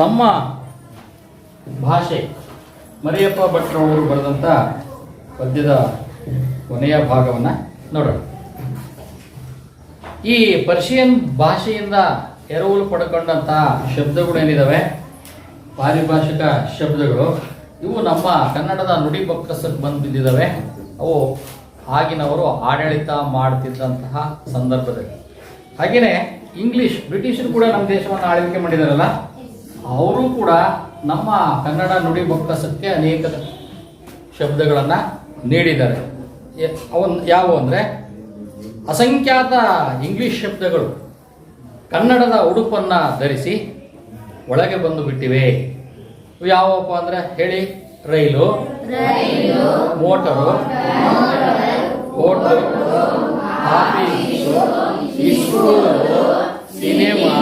ನಮ್ಮ ಭಾಷೆ ಮರಿಯಪ್ಪ ಭಟ್ರವರು ಬರೆದಂಥ ಪದ್ಯದ ಕೊನೆಯ ಭಾಗವನ್ನು ನೋಡೋಣ. ಈ ಪರ್ಷಿಯನ್ ಭಾಷೆಯಿಂದ ಎರವಲು ಪಡ್ಕೊಂಡಂತಹ ಶಬ್ದಗಳು ಏನಿದಾವೆ ಪಾರಿಭಾಷಿಕ ಶಬ್ದಗಳು. ಇವು ನಮ್ಮ ಕನ್ನಡದ ನುಡಿ ಬೊಕ್ಕಸಕ್ಕೆ ಬಂದು ಬಿದ್ದಿದ್ದಾವೆ ಅವು ಆಗಿನವರು ಆಡಳಿತ ಮಾಡ್ತಿದ್ದಂತಹ ಸಂದರ್ಭದಲ್ಲಿ. ಹಾಗೆಯೇ ಇಂಗ್ಲಿಷ್, ಬ್ರಿಟಿಷರು ಕೂಡ ನಮ್ಮ ದೇಶವನ್ನು ಆಳ್ವಿಕೆ ಮಾಡಿದಾರಲ್ಲ? ಅವರು ಕೂಡ ನಮ್ಮ ಕನ್ನಡ ನುಡಿ ಸತ್ಯ ಅನೇಕ ಶಬ್ದಗಳನ್ನು ನೀಡಿದ್ದಾರೆ. ಅವನ್ ಯಾವುವು ಅಂದರೆ ಅಸಂಖ್ಯಾತ ಇಂಗ್ಲಿಷ್ ಶಬ್ದಗಳು ಕನ್ನಡದ ಉಡುಪನ್ನು ಧರಿಸಿ ಒಳಗೆ ಬಂದು ಬಿಟ್ಟಿವೆ. ಯಾವಪ್ಪ ಅಂದರೆ ಹೇಳಿ rail motor hotel office school cinema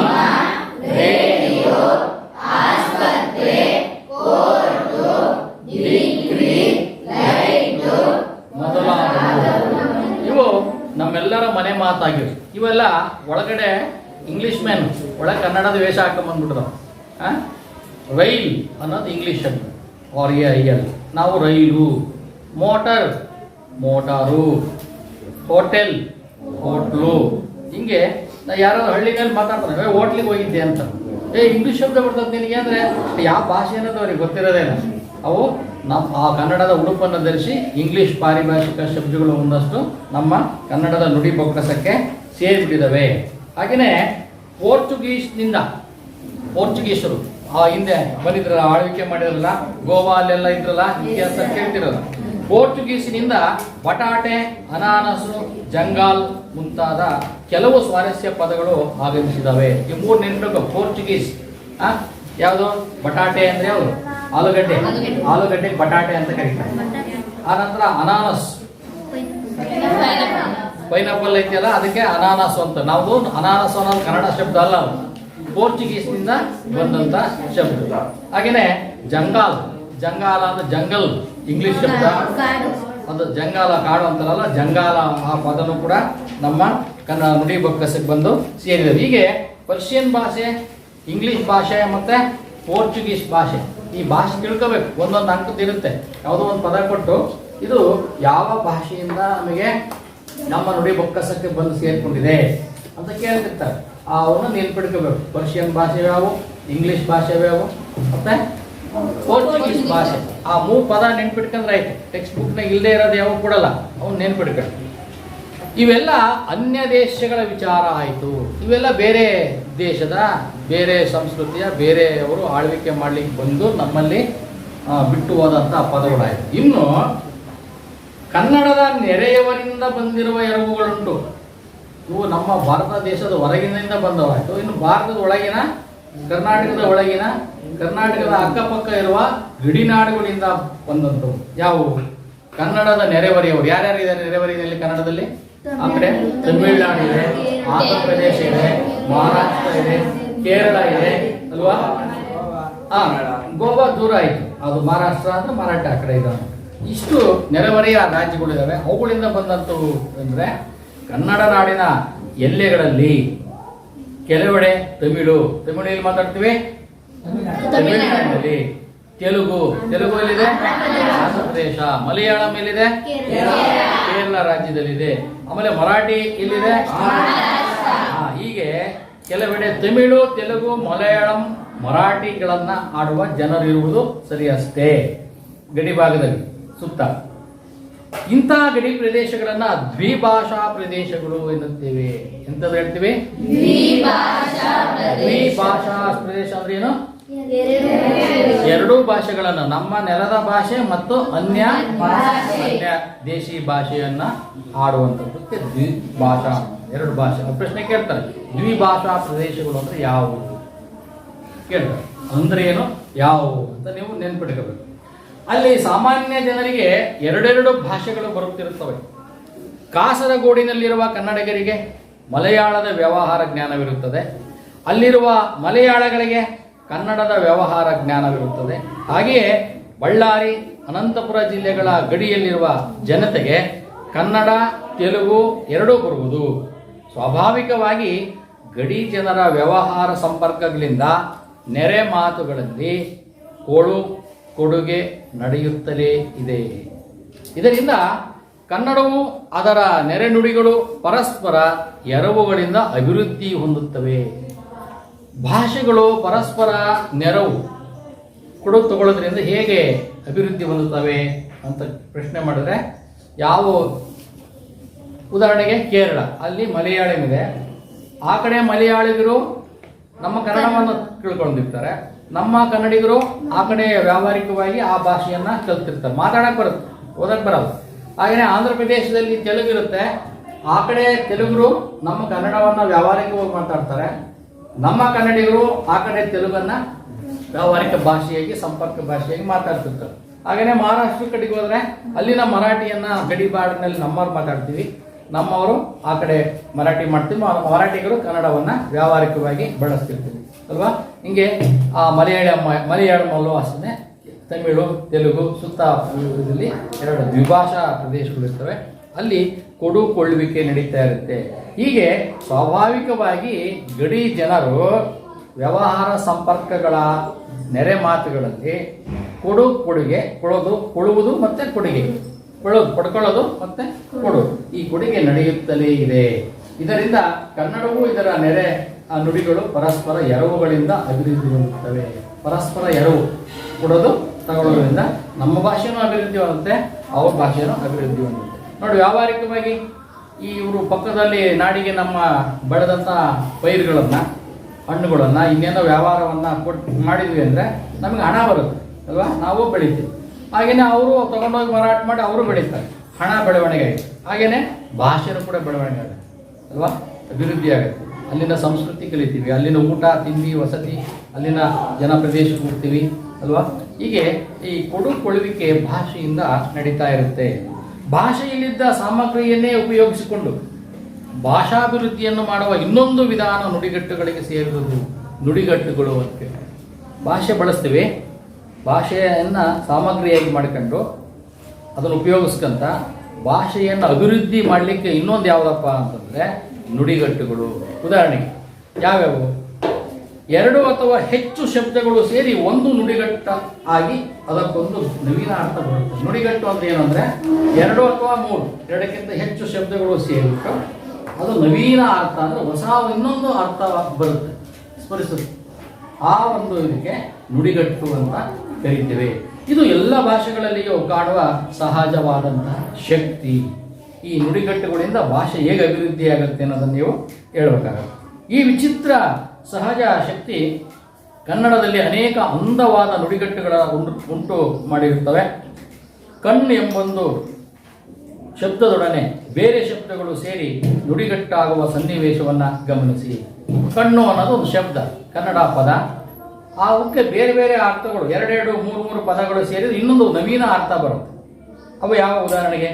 ಇವೆಲ್ಲ ಒಳಗಡೆ ಇಂಗ್ಲಿಷ್ ಮ್ಯಾನ್ ಒಳಗೆ ಕನ್ನಡದ ವೇಷ ಹಾಕೊಂಬಂದ್ಬಿಟ್ರು ರೈಲ್ ಅನ್ನೋದು ಇಂಗ್ಲಿಷ್ ಶಬ್ದ ಆರ್ ಎ ಐ ಎಲ್ ನಾವು rail. Motor. Motor. Hotel. Hotel. ಹಿಂಗೆ ನಾ ಯಾರಾದ್ರು ಹಳ್ಳಿ ಮೇಲೆ ಮಾತಾಡ್ತಾರೆ ಹೋಟ್ಲಿಗೆ ಹೋಗಿದ್ದೆ ಅಂತ. ಏ ಇಂಗ್ಲಿಷ್ ಶಬ್ದ ಬರ್ತದೆ ನಿನಗೆ ಅಂದರೆ ಯಾವ ಭಾಷೆ ಅನ್ನೋದು ಅವ್ರಿಗೆ ಗೊತ್ತಿರೋದೇನ? ಅವು ನಮ್ಮ ಆ ಕನ್ನಡದ ಉಡುಪನ್ನು ಧರಿಸಿ ಇಂಗ್ಲಿಷ್ ಪಾರಿಭಾಷಿಕ ಶಬ್ದಗಳು ಒಂದಷ್ಟು ನಮ್ಮ ಕನ್ನಡದ ನುಡಿ ಬೊಕ್ಕಸಕ್ಕೆ ಸೇರಿಬಿಟ್ಟಿದ್ದಾವೆ. ಹಾಗೆಯೇ ಪೋರ್ಚುಗೀಸ್ನಿಂದ ಪೋರ್ಚುಗೀಸರು ಆ ಹಿಂದೆ ಬಂದಿದ್ರಲ್ಲ ಆಳ್ವಿಕೆ ಮಾಡಿರಲ್ಲ ಗೋವಾ ಅಲ್ಲೆಲ್ಲ ಇದ್ರಲ್ಲ ಇತಿಹಾಸ ಕೇಳ್ತಿರಲ್ಲ. ಪೋರ್ಚುಗೀಸಿನಿಂದ ಬಟಾಟೆ ಅನಾನಸು ಜಂಗಾಲ್ ಮುಂತಾದ ಕೆಲವು ಸ್ವಾರಸ್ಯ ಪದಗಳು ಆಗಮಿಸಿದಾವೆ ಈ ಮೂರು ನೆನ್ಬೇಕು ಪೋರ್ಚುಗೀಸ್. ಆ ಯಾವುದು? ಬಟಾಟೆ ಅಂದ್ರೆ ಯಾವುದು? ಆಲೂಗಡ್ಡೆ. ಆಲೂಗಡ್ಡೆ. ಬಟಾಟೆ ಅಂತ ಕರೀತಾರೆ. ಆ ನಂತರ ಅನಾನಸ್. ಪೈನಾಪಲ್ ಐತಿಯಲ್ಲ, ಅದಕ್ಕೆ ಅನಾನಸ್ ಅಂತ. ನಾವು ಅನಾನಸ್ ಅನ್ನೋದು ಕನ್ನಡ ಶಬ್ದ ಅಲ್ಲ ಪೋರ್ಚುಗೀಸ್ನಿಂದ ಬಂದಂತ ಶಬ್ದ. ಹಾಗೇನೆ ಜಂಗಾಲ್. ಜಂಗಾಲ ಅಂದ್ರೆ ಜಂಗಲ್. ಇಂಗ್ಲಿಷ್ ಶಬ್ದ. ಅದು ಜಂಗಾಲ ಕಾಡು ಅಂತಾರಲ್ಲ, ಜಂಗಾಲ ಆ ಪದನು ಕೂಡ ನಮ್ಮ ಕನ್ನಡ ನುಡಿ ಬೊಕ್ಕಸಕ್ಕೆ ಬಂದು ಸೇರಿದೆ ಹೀಗೆ ಪರ್ಷಿಯನ್ ಭಾಷೆ, ಇಂಗ್ಲಿಷ್ ಭಾಷೆ ಮತ್ತೆ ಪೋರ್ಚುಗೀಸ್ ಭಾಷೆ ಈ ಭಾಷೆ ತಿಳ್ಕೋಬೇಕು. ಒಂದೊಂದು ಅಂಕದಿರುತ್ತೆ ಯಾವುದೋ ಒಂದು ಪದ ಕೊಟ್ಟು ಇದು ಯಾವ ಭಾಷೆಯಿಂದ ನಮಗೆ ನಮ್ಮ ನುಡಿ ಬೊಕ್ಕಸಕ್ಕೆ ಬಂದು ಸೇರ್ಕೊಂಡಿದೆ ಅಂತ ಕೇಳ್ತಿರ್ತಾರೆ. ಆ ಅವನ್ನ ನೆನ್ಪಿಡ್ಕೋಬೇಕು ಪರ್ಷಿಯನ್ ಭಾಷೆ ಯಾವು? ಇಂಗ್ಲಿಷ್ ಭಾಷೆ ಯಾವು? ಮತ್ತೆ ಪೋರ್ಚುಗೀಸ್ ಭಾಷೆ. ಆ ಮೂರು ಪದ ನೆನ್ಪಿಟ್ಕೊಂಡ್ರೆ ಆಯ್ತು. ಟೆಕ್ಸ್ಟ್ ಬುಕ್ನಾಗ ಇಲ್ಲದೆ ಇರೋದು ಯಾವ ಕೊಡಲ್ಲ. ಅವ್ನು ನೆನ್ಪಿಡ್ಕೊಂಡು ಇವೆಲ್ಲ ಅನ್ಯ ದೇಶಗಳ ವಿಚಾರ ಆಯಿತು. ಇವೆಲ್ಲ ಬೇರೆ ದೇಶದ, ಬೇರೆ ಸಂಸ್ಕೃತಿಯ ಬೇರೆಯವರು ಆಳ್ವಿಕೆ ಮಾಡ್ಲಿಕ್ಕೆ ಬಂದು ನಮ್ಮಲ್ಲಿ ಬಿಟ್ಟು ಹೋದಂಥ ಪದಗಳಾಯಿತು. ಇನ್ನು ಕನ್ನಡದ ನೆರೆಯವರಿಂದ ಬಂದಿರುವ ಎರವುಗಳುಂಟು. ಇವು ನಮ್ಮ ಭಾರತ ದೇಶದ ಹೊರಗಿನಿಂದ ಬಂದವಾಯಿತು. ಇನ್ನು ಭಾರತದ ಒಳಗಿನ, ಕರ್ನಾಟಕದ ಒಳಗಿನ, ಕರ್ನಾಟಕದ ಅಕ್ಕಪಕ್ಕ ಇರುವ ಗಡಿನಾಡುಗಳಿಂದ ಬಂದಂತು ಯಾವುವು? ಕನ್ನಡದ ನೆರೆಹೊರೆಯವರು. ಯಾರ್ಯಾರು ಇದ್ದಾರೆ ನೆರೆಹೊರೆಯಲ್ಲಿ ಕನ್ನಡದಲ್ಲಿ? ಆ ಕಡೆ ತಮಿಳುನಾಡು ಇದೆ, ಆಂಧ್ರ ಪ್ರದೇಶ ಇದೆ, ಮಹಾರಾಷ್ಟ್ರ ಇದೆ, ಕೇರಳ ಇದೆ, ಅಲ್ವಾ? ಹಾ ಗೋವಾ ದೂರ ಆಯಿತು. ಅದು ಮಹಾರಾಷ್ಟ್ರ ಅಂದ್ರೆ ಮರಾಠ ಆ ಕಡೆ ಇದ್ದಾವೆ ಇಷ್ಟು ನೆರೆಹೊರೆಯ ರಾಜ್ಯಗಳಿದ್ದಾವೆ. ಅವುಗಳಿಂದ ಬಂದಂಥವು ಅಂದರೆ ಕನ್ನಡ ನಾಡಿನ ಎಲ್ಲೆಗಳಲ್ಲಿ ಕೆಲವೆಡೆ ತಮಿಳು ತಮಿಳು ಎಲ್ಲಿ ಮಾತಾಡ್ತೀವಿ? ತಮಿಳುನಾಡಿನಲ್ಲಿ ತೆಲುಗು ತೆಲುಗು ಎಲ್ಲಿದೆ? ಆಂಧ್ರ ಪ್ರದೇಶ ಮಲಯಾಳಂ ಎಲ್ಲಿದೆ? ಕೇರಳ ರಾಜ್ಯದಲ್ಲಿದೆ. ಆಮೇಲೆ ಮರಾಠಿ ಎಲ್ಲಿದೆ? ಹೀಗೆ ಕೆಲವೆಡೆ ತಮಿಳು, ತೆಲುಗು, ಮಲಯಾಳಂ ಮರಾಠಿಗಳನ್ನು ಆಡುವ ಜನರಿರುವುದು ಸರಿಯಷ್ಟೇ. ಗಡಿ ಭಾಗದಲ್ಲಿ. ಸುತ್ತ. ಇಂತಹ ಗಡಿ ಪ್ರದೇಶಗಳನ್ನ ದ್ವಿಭಾಷಾ ಪ್ರದೇಶಗಳು ಎನ್ನುತ್ತೇವೆ. ಎಂತದ್ದು ಹೇಳ್ತೀವಿ? ದ್ವಿಭಾಷಾ ಪ್ರದೇಶ. ಅಂದ್ರೆ ಏನು? ಎರಡೂ ಭಾಷೆಗಳನ್ನು ನಮ್ಮ ನೆಲದ ಭಾಷೆ ಮತ್ತು ಅನ್ಯ ಅನ್ಯ ದೇಶಿ ಭಾಷೆಯನ್ನ ಆಡುವಂಥದ್ದಕ್ಕೆ ದ್ವಿಭಾಷಾ ಎರಡು ಭಾಷೆ. ಪ್ರಶ್ನೆ ಕೇಳ್ತಾರೆ ದ್ವಿಭಾಷಾ ಪ್ರದೇಶಗಳು ಅಂದ್ರೆ ಯಾವುವು ಕೇಳ್ತಾರೆ. ಅಂದ್ರೆ ಏನು? ಯಾವುವು ಅಂತ ನೀವು ನೆನ್ಪಿಟ್ಕೋಬೇಕು. ಅಲ್ಲಿ ಸಾಮಾನ್ಯ ಜನರಿಗೆ ಎರಡೆರಡು ಭಾಷೆಗಳು ಬರುತ್ತಿರುತ್ತವೆ. ಕಾಸರಗೋಡಿನಲ್ಲಿರುವ ಕನ್ನಡಿಗರಿಗೆ ಮಲಯಾಳದ ವ್ಯವಹಾರ ಜ್ಞಾನವಿರುತ್ತದೆ. ಅಲ್ಲಿರುವ ಮಲಯಾಳಗಳಿಗೆ ಕನ್ನಡದ ವ್ಯವಹಾರ ಜ್ಞಾನವಿರುತ್ತದೆ. ಹಾಗೆಯೇ ಬಳ್ಳಾರಿ, ಅನಂತಪುರ ಜಿಲ್ಲೆಗಳ ಗಡಿಯಲ್ಲಿರುವ ಜನತೆಗೆ ಕನ್ನಡ, ತೆಲುಗು ಎರಡೂ ಬರುವುದು. ಸ್ವಾಭಾವಿಕವಾಗಿ ಗಡಿ ಜನರ ವ್ಯವಹಾರ ಸಂಪರ್ಕಗಳಿಂದ ನೆರೆ ಮಾತುಗಳಲ್ಲಿ ಕೊಡು ಕೊಡುಗೆ ನಡೆಯುತ್ತಲೇ ಇದೆ. ಇದರಿಂದ ಕನ್ನಡವು ಅದರ ನೆರೆ ನುಡಿಗಳು ಪರಸ್ಪರ ಎರವುಗಳಿಂದ ಅಭಿವೃದ್ಧಿ ಹೊಂದುತ್ತವೆ. ಭಾಷೆಗಳು ಪರಸ್ಪರ ನೆರವು ಕೊಡು ತಗೊಳ್ಳೋದ್ರಿಂದ ಹೇಗೆ ಅಭಿವೃದ್ಧಿ ಹೊಂದುತ್ತವೆ ಅಂತ ಪ್ರಶ್ನೆ ಮಾಡಿದ್ರೆ, ಯಾವ ಉದಾಹರಣೆಗೆ ಕೇರಳ. ಅಲ್ಲಿ ಮಲಯಾಳಂ ಇದೆ. ಆ ಕಡೆ ಮಲಯಾಳಿಗರು ನಮ್ಮ ಕನ್ನಡವನ್ನು ತಿಳ್ಕೊಂಡಿರ್ತಾರೆ. ನಮ್ಮ ಕನ್ನಡಿಗರು ಆ ಕಡೆ ವ್ಯಾವಹಾರಿಕವಾಗಿ ಆ ಭಾಷೆಯನ್ನ ಕಲ್ತಿರ್ತಾರೆ. ಮಾತಾಡಕ್ ಬರುತ್ತೆ ಓದಕ್ ಬರಲ್ಲ. ಹಾಗೆಯೇ ಆಂಧ್ರ ಪ್ರದೇಶದಲ್ಲಿ ತೆಲುಗು ಇರುತ್ತೆ. ಆ ಕಡೆ ತೆಲುಗರು ನಮ್ಮ ಕನ್ನಡವನ್ನ ವ್ಯಾವಹಾರಿಕವಾಗಿ ಮಾತಾಡ್ತಾರೆ. ನಮ್ಮ ಕನ್ನಡಿಗರು ಆ ಕಡೆ ತೆಲುಗನ್ನ ವ್ಯಾವಹಾರಿಕ ಭಾಷೆಯಾಗಿ, ಸಂಪರ್ಕ ಭಾಷೆಯಾಗಿ ಮಾತಾಡ್ತಿರ್ತಾರೆ. ಹಾಗೆಯೇ ಮಹಾರಾಷ್ಟ್ರ ಕಡೆಗೆ ಹೋದ್ರೆ ಅಲ್ಲಿನ ಮರಾಠಿಯನ್ನ ಗಡಿಬಾಡಿನಲ್ಲಿ ನಮ್ಮವ್ರು ಮಾತಾಡ್ತೀವಿ. ನಮ್ಮವರು ಆ ಕಡೆ ಮರಾಠಿ ಮಾಡ್ತೀವಿ. ಮರಾಠಿಗರು ಕನ್ನಡವನ್ನ ವ್ಯಾವಹಾರಿಕವಾಗಿ ಬಳಸ್ತಿರ್ತೀವಿ. ಅಲ್ವಾ? ಹಿಂಗೆ ಆ ಮಲಯಾಳಂ ಮಲಯಾಳಂ ಅಲ್ಲೂ ಅಷ್ಟೇ ತಮಿಳು, ತೆಲುಗು, ಸುತ್ತ ಇದರಲ್ಲಿ ಎರಡು ದ್ವಿಭಾಷಾ ಪ್ರದೇಶಗಳು ಇರ್ತವೆ. ಅಲ್ಲಿ ಕೊಡು ಕೊಳ್ಳುವಿಕೆ ನಡೀತಾ ಇರುತ್ತೆ. ಹೀಗೆ ಸ್ವಾಭಾವಿಕವಾಗಿ ಗಡಿ ಜನರು ವ್ಯವಹಾರ ಸಂಪರ್ಕಗಳ ನೆರೆ ಮಾತುಗಳಲ್ಲಿ ಕೊಡು ಕೊಡುಗೆ, ಕೊಡೋದು, ಕೊಡುವುದು ಮತ್ತೆ ಕೊಡುಗೆ. ಕೊಡೋದು, ಪಡ್ಕೊಳ್ಳೋದು ಮತ್ತೆ ಕೊಡೋದು ಈ ಕೊಡುಗೆ ನಡೆಯುತ್ತಲೇ ಇದೆ. ಇದರಿಂದ ಕನ್ನಡವೂ ಇದರ ನೆರೆ ಆ ನುಡಿಗಳು ಪರಸ್ಪರ ಎರವುಗಳಿಂದ ಅಭಿವೃದ್ಧಿ ಹೊಂದುತ್ತವೆ ಪರಸ್ಪರ ಎರವು ಕೊಡೋದು ತಗೊಳ್ಳೋದ್ರಿಂದ ನಮ್ಮ ಭಾಷೆನೂ ಅಭಿವೃದ್ಧಿ ಹೊಂದುತ್ತೆ ಅವ್ರ ಭಾಷೆನೂ ಅಭಿವೃದ್ಧಿ ಹೊಂದುತ್ತೆ. ನೋಡಿ, ವ್ಯಾವಹಾರಿಕವಾಗಿ ಈ ಇವರು ಪಕ್ಕದಲ್ಲಿ ನಾಡಿಗೆ ನಮ್ಮ ಬೆಳೆದಂಥ ಪೈರುಗಳನ್ನು, ಹಣ್ಣುಗಳನ್ನು, ಇನ್ನೇನೋ ವ್ಯವಹಾರವನ್ನ ಕೊಟ್ಟು ಮಾಡಿದ್ವಿ ಅಂದ್ರೆ ನಮಗೆ ಹಣ ಬರುತ್ತೆ, ಅಲ್ವಾ? ನಾವು ಬೆಳಿತೀವಿ. ಹಾಗೆಯೇ ಅವರು ತಗೊಂಡೋಗಿ ಮಾರಾಟ ಮಾಡಿ ಅವರು ಬೆಳೀತಾರೆ. ಹಣ ಬೆಳವಣಿಗೆ ಆಗಿದೆ ಹಾಗೆಯೇ ಭಾಷೆನೂ ಕೂಡ ಬೆಳವಣಿಗೆ ಆಗುತ್ತೆ, ಅಲ್ವಾ? ಅಭಿವೃದ್ಧಿ ಆಗುತ್ತೆ. ಅಲ್ಲಿನ ಸಂಸ್ಕೃತಿ ಕಲಿತೀವಿ ಅಲ್ಲಿನ ಊಟ, ತಿಂಡಿ, ವಸತಿ, ಅಲ್ಲಿನ ಜನ ಪ್ರದೇಶ ಹೋಗ್ತೀವಿ ಅಲ್ವಾ? ಹೀಗೆ ಈ ಕೊಡು ಕೊಳ್ಳುವಿಕೆ ಭಾಷೆಯಿಂದ ನಡೀತಾ ಇರುತ್ತೆ. ಭಾಷೆಯಲ್ಲಿದ್ದ ಸಾಮಗ್ರಿಯನ್ನೇ ಉಪಯೋಗಿಸಿಕೊಂಡು ಭಾಷಾಭಿವೃದ್ಧಿಯನ್ನು ಮಾಡುವ ಇನ್ನೊಂದು ವಿಧಾನ ನುಡಿಗಟ್ಟುಗಳಿಗೆ ಸೇರಿರುವುದು ನುಡಿಗಟ್ಟುಗಳು ಅಂತ ಭಾಷೆ ಬಳಸ್ತೀವಿ, ಭಾಷೆಯನ್ನು ಸಾಮಗ್ರಿಯಾಗಿ ಮಾಡಿಕೊಂಡು ಅದನ್ನು ಉಪಯೋಗಿಸ್ಕೊಂತ ಭಾಷೆಯನ್ನು ಅಭಿವೃದ್ಧಿ ಮಾಡಲಿಕ್ಕೆ ಇನ್ನೊಂದು ಯಾವುದಪ್ಪ ಅಂತಂದರೆ ನುಡಿಗಟ್ಟುಗಳು. ಉದಾಹರಣೆಗೆ, ಯಾವ್ಯಾವು? ಎರಡು ಅಥವಾ ಹೆಚ್ಚು ಶಬ್ದಗಳು ಸೇರಿ ಒಂದು ನುಡಿಗಟ್ಟ ಆಗಿ ಅದಕ್ಕೊಂದು ನವೀನ ಅರ್ಥ ಬರುತ್ತೆ. ನುಡಿಗಟ್ಟು ಅಂದ್ರೆ ಏನಂದ್ರೆ ಎರಡು ಅಥವಾ ಮೂರು, ಎರಡಕ್ಕಿಂತ ಹೆಚ್ಚು ಶಬ್ದಗಳು ಸೇರಿಕ ಅದು ನವೀನ ಅರ್ಥ ಅಂದ್ರೆ ಹೊಸ ಇನ್ನೊಂದು ಅರ್ಥ ಬರುತ್ತೆ. ಸ್ಮರಿಸುತ್ತೆ ಆ ಒಂದು ಇದಕ್ಕೆ ನುಡಿಗಟ್ಟು ಅಂತ ಕರಿತೇವೆ. ಇದು ಎಲ್ಲ ಭಾಷೆಗಳಲ್ಲಿಯೂ ಕಾಣುವ ಸಹಜವಾದಂತಹ ಶಕ್ತಿ. ಈ ನುಡಿಗಟ್ಟುಗಳಿಂದ ಭಾಷೆ ಹೇಗೆ ಅಭಿವೃದ್ಧಿ ಆಗುತ್ತೆ ಅನ್ನೋದನ್ನು ನೀವು ಹೇಳಬೇಕಾಗುತ್ತೆ. ಈ ವಿಚಿತ್ರ ಸಹಜ ಶಕ್ತಿ ಕನ್ನಡದಲ್ಲಿ ಅನೇಕ ಅಂದವಾದ ನುಡಿಗಟ್ಟುಗಳ ಉಂಟು ಉಂಟು ಮಾಡಿರುತ್ತವೆ. ಕಣ್ಣು ಎಂಬೊಂದು ಶಬ್ದದೊಡನೆ ಬೇರೆ ಶಬ್ದಗಳು ಸೇರಿ ನುಡಿಗಟ್ಟಾಗುವ ಸನ್ನಿವೇಶವನ್ನು ಗಮನಿಸಿ. ಕಣ್ಣು ಅನ್ನೋದು ಒಂದು ಶಬ್ದ, ಕನ್ನಡ ಪದ. ಆ ಅವಕ್ಕೆ ಬೇರೆ ಬೇರೆ ಅರ್ಥಗಳು, ಎರಡೆರಡು, ಮೂರು ಮೂರು ಪದಗಳು ಸೇರಿದ್ರೆ ಇನ್ನೊಂದು ನವೀನ ಅರ್ಥ ಬರುತ್ತೆ. ಅವು ಯಾವ ಉದಾಹರಣೆಗೆ?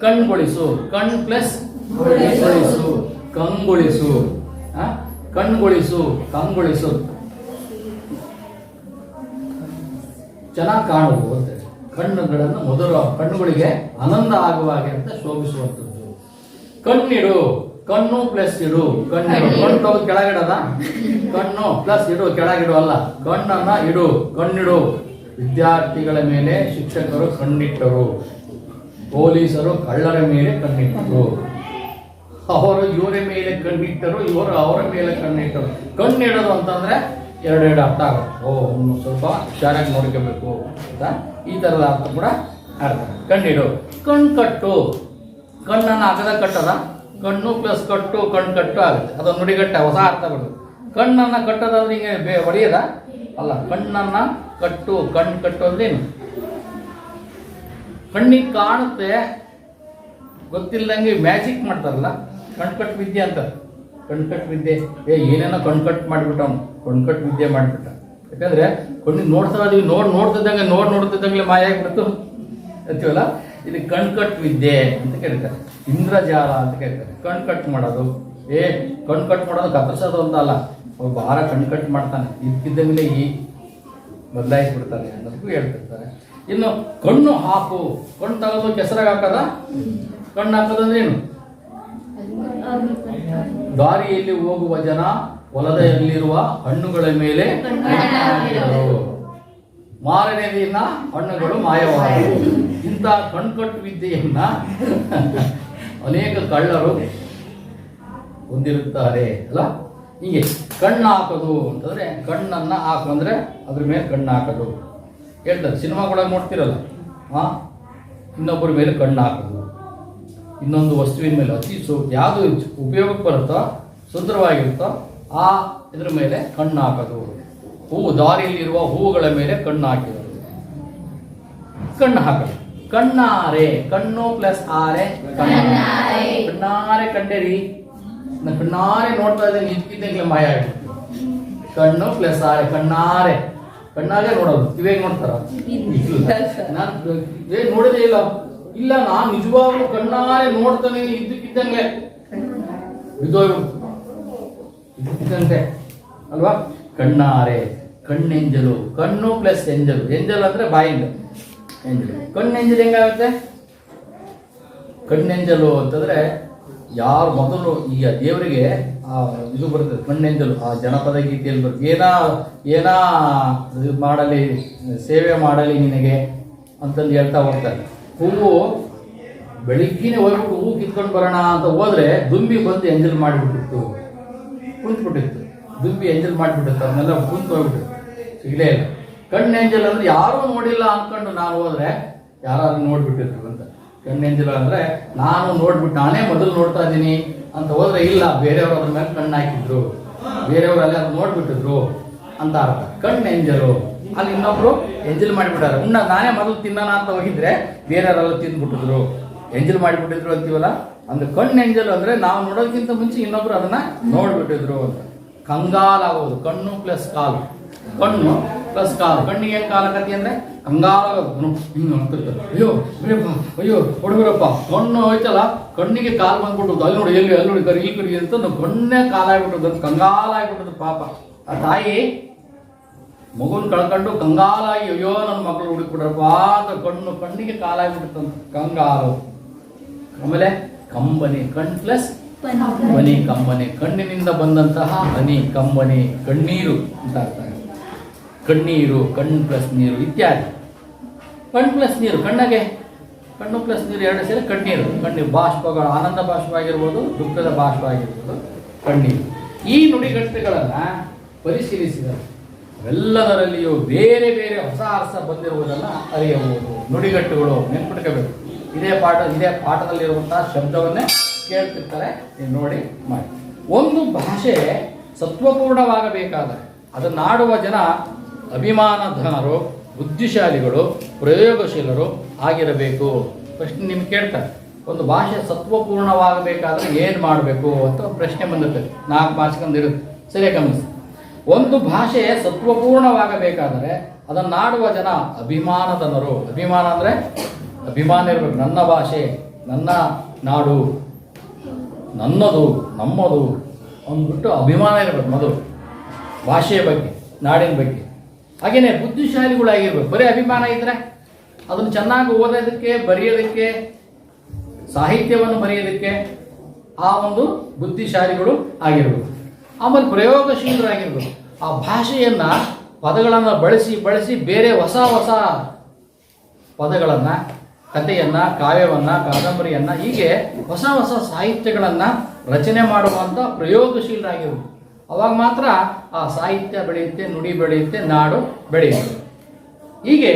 ಕಣ್ಗೊಳಿಸು. ಕಣ್ ಪ್ಲಸ್ ಗೊಳಿಸು ಕಂಗೊಳಿಸು? ಕಣ್ಗೊಳಿಸು ಕಂಗೊಳಿಸು. ಚೆನ್ನಾಗಿ ಕಾಣುವುದು ಅಂತ. ಕಣ್ಣುಗಳನ್ನು ಮೊದಲು ಕಣ್ಣುಗಳಿಗೆ ಆನಂದ ಆಗುವ ಹಾಗೆ ಅಂತ ಶೋಭಿಸುವಂಥದ್ದು. ಕಣ್ಣಿಡು. ಕಣ್ಣು ಪ್ಲಸ್ ಇಡು. ಕಣ್ಣಿಡು. ಕಣ್ಣು ತಗೋದು ಕೆಳಗಿಡದ? ಕಣ್ಣು ಪ್ಲಸ್ ಇಡು ಕೆಳಗಿಡು ಅಲ್ಲ. ಕಣ್ಣನ್ನ ಇಡು ಕಣ್ಣಿಡು. ವಿದ್ಯಾರ್ಥಿಗಳ ಮೇಲೆ ಶಿಕ್ಷಕರು ಕಣ್ಣಿಟ್ಟರು. ಪೊಲೀಸರು ಕಳ್ಳರ ಮೇಲೆ ಕಣ್ಣಿಟ್ಟರು. ಅವರು ಇವರ ಮೇಲೆ ಕಣ್ಣಿಟ್ಟರು, ಇವರು ಅವರ ಮೇಲೆ ಕಣ್ಣಿಟ್ಟರು. ಕಣ್ಣಿಡೋದು ಅಂತಂದ್ರೆ ಎರಡೆರಡು ಅರ್ಥ ಆಗುತ್ತೆ. ಓ ಒಂದು ಸ್ವಲ್ಪ ಹುಷಾರಾಗಿ ನೋಡ್ಕೋಬೇಕು ಅಂತ ಈ ಥರದ ಅರ್ಥ ಕೂಡ ಅರ್ಥ ಕಣ್ಣಿಡು. ಕಣ್ಣು ಕಟ್ಟು. ಕಣ್ಣನ್ನು ಅಗದ ಕಟ್ಟದ? ಕಣ್ಣು ಪ್ಲಸ್ ಕಟ್ಟು ಕಣ್ಣು ಕಟ್ಟು ಆಗುತ್ತೆ. ಅದು ನುಡಿಗಟ್ಟ ಹೊಸ ಅರ್ಥ ಬರುತ್ತೆ ಕಣ್ಣನ್ನು ಕಟ್ಟೋದಾದ್ರೆ ಹಿಂಗೆ ಬೇ ಹೊಡೆಯದ ಅಲ್ಲ, ಕಣ್ಣನ್ನು ಕಟ್ಟು ಕಣ್ಣು ಕಟ್ಟು ಅಂದ್ರೇನು ಕಣ್ಣಿಗೆ ಕಾಣುತ್ತೆ ಗೊತ್ತಿಲ್ಲದಂಗೆ ಮ್ಯಾಜಿಕ್ ಮಾಡ್ತಾರಲ್ಲ, ಕಣ್ಕಟ್ ವಿದ್ಯೆ ಅಂತ. ಕಣ್ಕಟ್ ವಿದ್ಯೆ. ಏ, ಏನೇನೋ ಕಣ್ಕಟ್ ಮಾಡಿಬಿಟ್ಟವ್ ಕಣ್ಕಟ್ ವಿದ್ಯೆ ಮಾಡಿಬಿಟ್ಟ. ಯಾಕಂದ್ರೆ ಕಣ್ಣಿಗೆ ನೋಡ್ತಾ ಇದೀವಿ, ನೋಡ್, ನೋಡ್ತಿದ್ದಂಗೆ ನೋಡ್ ನೋಡ್ತಿದ್ದಂಗೆ ಮಾಯ ಆಗ್ಬಿಡ್ತು. ಅಂತೀವಲ್ಲ? ಇದು ಕಣ್ಕಟ್ ವಿದ್ಯೆ ಅಂತ ಕೇಳ್ತಾರೆ. ಇಂದ್ರಜಾಲ ಅಂತ ಕರೀತಾರೆ ಕಣ್ಕಟ್ ಮಾಡೋದು. ಏ, ಕಣ್ಕಟ್ ಮಾಡೋದು ಕತ್ತರಿಸೋದು ಅಂತ ಅಲ್ಲ. ಅವ್ರು ಭಾರ ಕಣ್ಕಟ್ ಮಾಡ್ತಾನೆ. ಇದ್ಕಿದ್ದಂಗೆ ಈ ಬದಲಾಯಿಸ್ಬಿಡ್ತಾರೆ ಅನ್ನೋದಕ್ಕೂ ಹೇಳ್ತಿರ್ತಾರೆ. ಇನ್ನು ಕಣ್ಣು ಹಾಕು. ಕಣ್ಣು ತಗೋದು ಕೆಸರಾಗ ಹಾಕದ? ಕಣ್ಣು ಹಾಕೋದಂದ್ರೆ ಏನು? ದಾರಿಯಲ್ಲಿ ಹೋಗುವ ಜನ ಹೊಲದಲ್ಲಿರುವ ಹಣ್ಣುಗಳ ಮೇಲೆ ಮಾರನೇ ದಿನ ಹಣ್ಣುಗಳು ಮಾಯವಾದವು. ಇಂಥ ಕಣ್ಕಟ್ಟು ವಿದ್ಯೆಯನ್ನ ಅನೇಕ ಕಳ್ಳರು ಹೊಂದಿರುತ್ತಾರೆ, ಅಲ್ಲ? ಹೀಗೆ ಕಣ್ಣು ಹಾಕೋದು ಅಂತಂದ್ರೆ ಕಣ್ಣನ್ನ ಹಾಕು ಅಂದ್ರೆ ಅದ್ರ ಮೇಲೆ ಕಣ್ಣು ಹಾಕೋದು. ಹೇಳ್ತಾರೆ ಕೂಡ ನೋಡ್ತಿರಲ್ಲ. ಹಾ? ಇನ್ನೊಬ್ಬರ ಮೇಲೆ ಕಣ್ಣು ಹಾಕೋದು. ಇನ್ನೊಂದು ವಸ್ತುವಿನ ಮೇಲೆ ಅತಿ ಸು, ಯಾವುದು ಉಪಯೋಗಕ್ಕೆ ಬರುತ್ತೋ, ಸುಂದರವಾಗಿರುತ್ತೋ, ಆ ಇದ್ರ ಮೇಲೆ ಕಣ್ಣು ಹಾಕೋದು. ಹೂವು ದಾರಿಯಲ್ಲಿರುವ ಹೂವುಗಳ ಮೇಲೆ ಕಣ್ಣು ಹಾಕಿದರು. ಕಣ್ಣು ಹಾಕೋದು ಕಣ್ಣಾರೆ. ಕಣ್ಣು ಪ್ಲಸ್ ಆರೆ ಕಣ್ಣಾರೆ ಕಂಡೇರಿ. ಕಣ್ಣಾರೆ ನೋಡ್ತಾ ಇದ್ದೇನೆ, ಇದ್ದಿದ್ದಂಗೆ ಮಾಯ ಕಣ್ಣು ಪ್ಲಸ್ ಆರೆ, ಕಣ್ಣಾರೆ. ಕಣ್ಣಾಗೆ ನೋಡೋದು. ಇವೇಗ್ ನೋಡ್ತಾರ? ನಾನು ಏ ನೋಡೋದೇ ಇಲ್ಲ. ಇಲ್ಲ, ನಾನು ನಿಜವಾಗ್ಲೂ ಕಣ್ಣಾರೆ ನೋಡ್ತಾನೆ ಇದ್ದಕ್ಕಿದ್ದಂಗೆ. ಬಿದ್ದೋಗ್ಬಿಡ್ತು. ಇದ್ದಕ್ಕಿದ್ದಂತೆ. ಅಲ್ವಾ? ಕಣ್ಣಾರೆ, ಕಣ್ಣೆಂಜಲು, ಕಣ್ಣು ಪ್ಲಸ್ ಎಂಜಲು. ಎಂಜಲು ಅಂದ್ರೆ ಬಾಯಿಂದ ಎಂಜಲು. ಕಣ್ಣೆಂಜಲು ಹೆಂಗಾಗುತ್ತೆ? ಕಣ್ಣೆಂಜಲು ಅಂತಂದ್ರೆ ಯಾರು ಮೊದಲು ಈಗ ದೇವರಿಗೆ ಆ ಇದು ಬರ್ತದೆ ಕಣ್ಣೆಂಜಲು ಆ ಜನಪದ ಗೀತೆಯಲ್ಲಿ ಬರ್ತದೆ. ಏನಾ ಏನಾ ಮಾಡಲಿ, ಸೇವೆ ಮಾಡಲಿ ನಿನಗೆ ಅಂತಂದು ಹೇಳ್ತಾ ಹೋಗ್ತಾರೆ. ಹೂವು ಬೆಳಿಗ್ಗೆನೆ ಹೋಗ್ಬಿಟ್ಟು ಹೂ ಕಿತ್ಕೊಂಡು ಬರೋಣ ಅಂತ ಹೋದ್ರೆ ದುಂಬಿ ಬಂದು ಎಂಜಲ್ ಮಾಡಿಬಿಟ್ಟಿತ್ತು. ಕುಂತ್ಬಿಟ್ಟಿತ್ತು. ದುಂಬಿ ಎಂಜಲ್ ಮಾಡಿಬಿಟ್ಟಿತ್ತು, ಅದನ್ನೆಲ್ಲ ಕುಂತು ಹೋಗ್ಬಿಟ್ಟಿತ್ತು. ಸಿಗಲೇ ಇಲ್ಲ. ಕಣ್ಣೆಂಜಲ್ ಅಂದ್ರೆ ಯಾರೂ ನೋಡಿಲ್ಲ ಅಂದ್ಕೊಂಡು ನಾನು ಹೋದ್ರೆ ಯಾರಾದ್ರೂ ನೋಡ್ಬಿಟ್ಟಿರ್ತೀವಿ ಅಂತ. ಕಣ್ಣೆಂಜಲ ಅಂದ್ರೆ ನಾನು ನೋಡ್ಬಿಟ್ಟು, ನಾನೇ ಮೊದಲು ನೋಡ್ತಾ ಇದ್ದೀನಿ. ಅಂತ ಹೋದ್ರೆ ಇಲ್ಲ, ಬೇರೆಯವರು ಅದ್ರ ಮೇಲೆ ಕಣ್ಣು ಹಾಕಿದ್ರು, ಬೇರೆಯವರು ಅಲ್ಲಿ ಅದು ನೋಡ್ಬಿಟ್ಟಿದ್ರು ಅಂತ ಅರ್ಥ. ಕಣ್ಣು ಎಂಜಲು ಅಲ್ಲಿ ಇನ್ನೊಬ್ರು ಎಂಜಲ್ ಮಾಡಿಬಿಟ್ಟಾರೆ. ಉಣ್ಣ ನಾನೇ ಮೊದಲು ತಿನ್ನೋಣ ಅಂತ ಹೋಗಿದ್ರೆ ಬೇರೆಯವರೆಲ್ಲ ತಿಂದ್ಬಿಟ್ಟಿದ್ರು. ಎಂಜಲ್ ಮಾಡಿಬಿಟ್ಟಿದ್ರು ಅಂತೀವಲ್ಲ? ಅಂದ್ರೆ ಕಣ್ಣು ಎಂಜಲು ಅಂದ್ರೆ ನಾವು ನೋಡೋದಕ್ಕಿಂತ ಮುಂಚೆ ಇನ್ನೊಬ್ರು ಅದನ್ನ ನೋಡ್ಬಿಟ್ಟಿದ್ರು ಅಂತ. ಕಂಗಾಲಾಗೋದು. ಕಣ್ಣು ಪ್ಲಸ್ ಕಾಲು. ಕಣ್ಣು ಪ್ಲಸ್ ಕಾಲು ಕಣ್ಣಿಗೆ ಏನ್ ಕಾಲಕತಿ ಅಂದ್ರೆ ಕಂಗಾಲಾಗೋದು ಹಿಂಗೆ ಅಯ್ಯೋ ಬಿಡಪ್ಪ ಅಯ್ಯೋ ಹುಡುಗರಪ್ಪ ಕಣ್ಣು ಹೋಯ್ತಲ್ಲ ಕಣ್ಣಿಗೆ ಕಾಲು ಬಂದ್ಬಿಟ್ಟು ಅಲ್ಲಿ ನೋಡಿ ಎಲ್ಲಿ ಅಲ್ಲಿ ನೋಡಿ ಕರಿ ಇಲ್ಲಿ ಕರಿ ಅಂತ ನಾವು ಕಣ್ಣೇ ಕಾಲಾಗ್ಬಿಟ್ಟದ್ದು ಕಂಗಾಲಾಗ್ಬಿಟ್ಟದ್ದು ಪಾಪ. ಆ ತಾಯಿ ಮಗುನ್ ಕಳ್ಕೊಂಡು ಕಂಗಾಲಾಗಿ ಅಯ್ಯೋ ನನ್ನ ಮಕ್ಕಳು ಹುಡುಕ್ಬಿಡ್ರಪ್ಪ ಅಂತ ಕಣ್ಣು ಕಣ್ಣಿಗೆ ಕಾಲಾಗ್ಬಿಡುತ್ತಂತ ಕಂಗಾಲು. ಆಮೇಲೆ ಕಂಬನಿ ಕಣ್ ಪ್ಲಸ್ ಬನಿ ಕಂಬನಿ. ಕಣ್ಣಿನಿಂದ ಬಂದಂತಹ ಹನಿ ಕಂಬನಿ ಕಣ್ಣೀರು ಅಂತ ಅರ್ಥ ಕಣ್ಣೀರು ಕಣ್ಣು ಪ್ಲಸ್ ನೀರು ಇತ್ಯಾದಿ. ಕಣ್ಣು ಪ್ಲಸ್ ನೀರು, ಕಣ್ಣಗೆ. ಕಣ್ಣು ಪ್ಲಸ್ ನೀರು ಎರಡು ಸೇರಿ ಕಣ್ಣೀರು. ಕಣ್ಣೀರು ಬಾಷ್ಪಗಳು, ಆನಂದ ಬಾಷ್ಪ ಆಗಿರ್ಬೋದು ದುಃಖದ ಬಾಷ್ಪ ಆಗಿರ್ಬೋದು ಕಣ್ಣೀರು. ಈ ನುಡಿಗಟ್ಟುಗಳನ್ನು ಪರಿಶೀಲಿಸಿದರು ಎಲ್ಲದರಲ್ಲಿಯೂ ಬೇರೆ ಬೇರೆ ಹೊಸ ಅರ್ಥ ಬಂದಿರುವುದನ್ನು ಅರಿಯಬಹುದು. ನುಡಿಗಟ್ಟುಗಳು ನೆನ್ಪಿಟ್ಕೋಬೇಕು. ಇದೇ ಪಾಠ, ಇದೇ ಪಾಠದಲ್ಲಿರುವಂತಹ ಶಬ್ದವನ್ನೇ ಕೇಳ್ತಿರ್ತಾರೆ. ನೋಡಿ, ಮಾಡಿ. ಒಂದು ಭಾಷೆ ಸತ್ವಪೂರ್ಣವಾಗಬೇಕಾದರೆ, ಅದನ್ನಾಡುವ ಜನ ಅಭಿಮಾನಧನರು, ಬುದ್ಧಿಶಾಲಿಗಳು, ಪ್ರಯೋಗಶೀಲರು ಆಗಿರಬೇಕು. ಪ್ರಶ್ನೆ ನಿಮ್ಗೆ ಕೇಳ್ತಾರೆ ಒಂದು ಭಾಷೆ ಸತ್ವಪೂರ್ಣವಾಗಬೇಕಾದ್ರೆ ಏನು ಮಾಡಬೇಕು ಅಂತ ಪ್ರಶ್ನೆ ಬಂದಿರ್ತದೆ ನಾಲ್ಕು ಮಾರ್ಕ್ಸ್ಕೊಂಡಿರುತ್ತೆ ಸರಿಯಾಗಿ ಗಮನಿಸಿ. ಒಂದು ಭಾಷೆ ಸತ್ವಪೂರ್ಣವಾಗಬೇಕಾದರೆ ಅದನ್ನಾಡುವ ಜನ ಅಭಿಮಾನದನರು ಅಭಿಮಾನ ಅಂದರೆ ಅಭಿಮಾನ ಇರಬೇಕು. ನನ್ನ ಭಾಷೆ, ನನ್ನ ನಾಡು, ನನ್ನದು, ನಮ್ಮದು. ಅಂದ್ಬಿಟ್ಟು ಅಭಿಮಾನ ಇರಬೇಕು ಮೊದಲು. ಭಾಷೆಯ ಬಗ್ಗೆ, ನಾಡಿನ ಬಗ್ಗೆ. ಹಾಗೆಯೇ ಬುದ್ಧಿಶಾಲಿಗಳಾಗಿರ್ಬೇಕು. ಬರೀ ಅಭಿಮಾನ ಇದ್ರೆ ಅದನ್ನು ಚೆನ್ನಾಗಿ ಓದೋದಕ್ಕೆ, ಬರೆಯೋದಕ್ಕೆ, ಸಾಹಿತ್ಯವನ್ನು ಬರೆಯೋದಕ್ಕೆ ಆ ಒಂದು ಬುದ್ಧಿಶಾಲಿಗಳು ಆಗಿರ್ಬೇಕು. ಆಮೇಲೆ ಪ್ರಯೋಗಶೀಲರಾಗಿರ್ಬೇಕು. ಆ ಭಾಷೆಯನ್ನು ಪದಗಳನ್ನು ಬಳಸಿ ಬಳಸಿ ಬೇರೆ ಹೊಸ ಹೊಸ ಪದಗಳನ್ನು, ಕಥೆಯನ್ನು, ಕಾವ್ಯವನ್ನು, ಕಾದಂಬರಿಯನ್ನು ಹೀಗೆ ಹೊಸ ಹೊಸ ಸಾಹಿತ್ಯಗಳನ್ನು ರಚನೆ ಮಾಡುವಂಥ ಪ್ರಯೋಗಶೀಲರಾಗಿರ್ಬೇಕು. ಅವಾಗ ಮಾತ್ರ ಆ ಸಾಹಿತ್ಯ ಬೆಳೆಯುತ್ತೆ, ನುಡಿ ಬೆಳೆಯುತ್ತೆ, ನಾಡು ಬೆಳೆಯುತ್ತೆ. ಹೀಗೆ